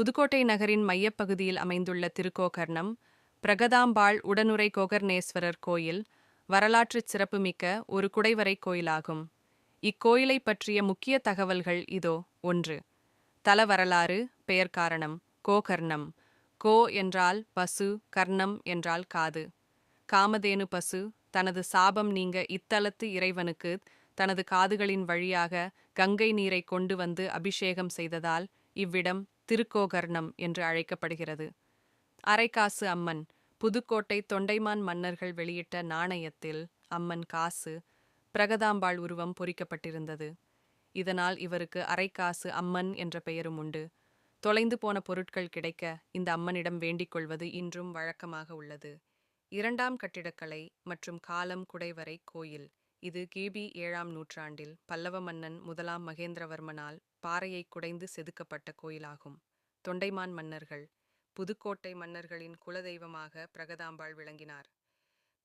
புதுக்கோட்டை நகரின் மையப்பகுதியில் அமைந்துள்ள திருக்கோகர்ணம் பிரகதாம்பாள் உடனுரை கோகர்ணேஸ்வரர் கோயில் வரலாற்றுச் சிறப்புமிக்க ஒரு குடைவரை கோயிலாகும். இக்கோயிலை பற்றிய முக்கிய தகவல்கள் இதோ ஒன்று. தல வரலாறு பெயர் காரணம் கோகர்ணம். கோ என்றால் பசு கர்ணம் என்றால் காது. காமதேனு பசு தனது சாபம் நீங்க இத்தலத்து இறைவனுக்கு தனது காதுகளின் வழியாக கங்கை நீரை கொண்டு வந்து அபிஷேகம் செய்ததால் இவ்விடம் திருக்கோகர்ணம் என்று அழைக்கப்படுகிறது. அரைக்காசு அம்மன் புதுக்கோட்டை தொண்டைமான் மன்னர்கள் வெளியிட்ட நாணயத்தில் அம்மன் காசு பிரகதாம்பாள் உருவம் பொறிக்கப்பட்டிருந்தது. இதனால் இவருக்கு அரைக்காசு அம்மன் என்ற பெயரும் உண்டு. தொலைந்து போன பொருட்கள் கிடைக்க இந்த அம்மனிடம் வேண்டிக் கொள்வது இன்றும் வழக்கமாக உள்ளது. இரண்டாம் கட்டிடக்கலை மற்றும் காலம் குடைவரை கோயில். இது கிபி ஏழாம் நூற்றாண்டில் பல்லவ மன்னன் முதலாம் மகேந்திரவர்மனால் பாறையை குடைந்து செதுக்கப்பட்ட கோயிலாகும். தொண்டைமான் மன்னர்கள் புதுக்கோட்டை மன்னர்களின் குலதெய்வமாக பிரகதாம்பாள் விளங்கினார்.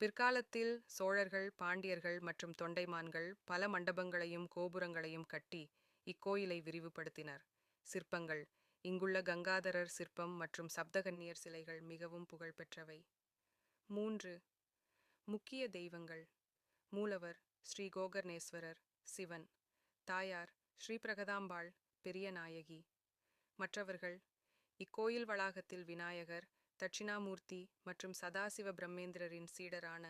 பிற்காலத்தில் சோழர்கள் பாண்டியர்கள் மற்றும் தொண்டைமான்கள் பல மண்டபங்களையும் கோபுரங்களையும் கட்டி இக்கோயிலை விரிவுபடுத்தினர். சிற்பங்கள் இங்குள்ள கங்காதரர் சிற்பம் மற்றும் சப்தகன்னியர் சிலைகள் மிகவும் புகழ்பெற்றவை. மூன்று முக்கிய தெய்வங்கள். மூலவர் ஸ்ரீ கோகர்ணேஸ்வரர் சிவன். தாயார் ஸ்ரீ பிரகதாம்பாள் பெரிய நாயகி. மற்றவர்கள் இக்கோயில் வளாகத்தில் விநாயகர் தட்சிணாமூர்த்தி மற்றும் சதாசிவ பிரம்மேந்திரரின் சீடரான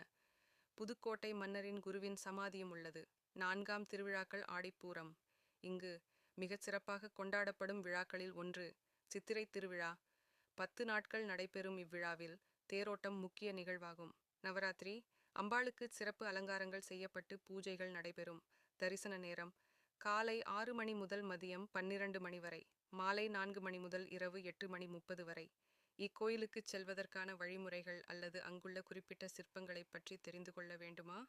புதுக்கோட்டை மன்னரின் குருவின் சமாதியும் உள்ளது. நான்காம் திருவிழாக்கள் ஆடிப்பூரம். இங்கு மிகச் சிறப்பாக கொண்டாடப்படும் விழாக்களில் ஒன்று சித்திரை திருவிழா. பத்து நாட்கள் நடைபெறும் இவ்விழாவில் தேரோட்டம் முக்கிய நிகழ்வாகும். நவராத்திரி அம்பாளுக்கு சிறப்பு அலங்காரங்கள் செய்யப்பட்டு பூஜைகள் நடைபெறும். தரிசன நேரம். காலை ஆறு மணி முதல் மதியம் பன்னிரண்டு மணி வரை. மாலை நான்கு மணி முதல் இரவு எட்டு மணி முப்பது வரை. இக்கோயிலுக்கு செல்வதற்கான வழிமுறைகள் அல்லது அங்குள்ள குறிப்பிட்ட சிற்பங்களைப் பற்றி தெரிந்து கொள்ள வேண்டுமா?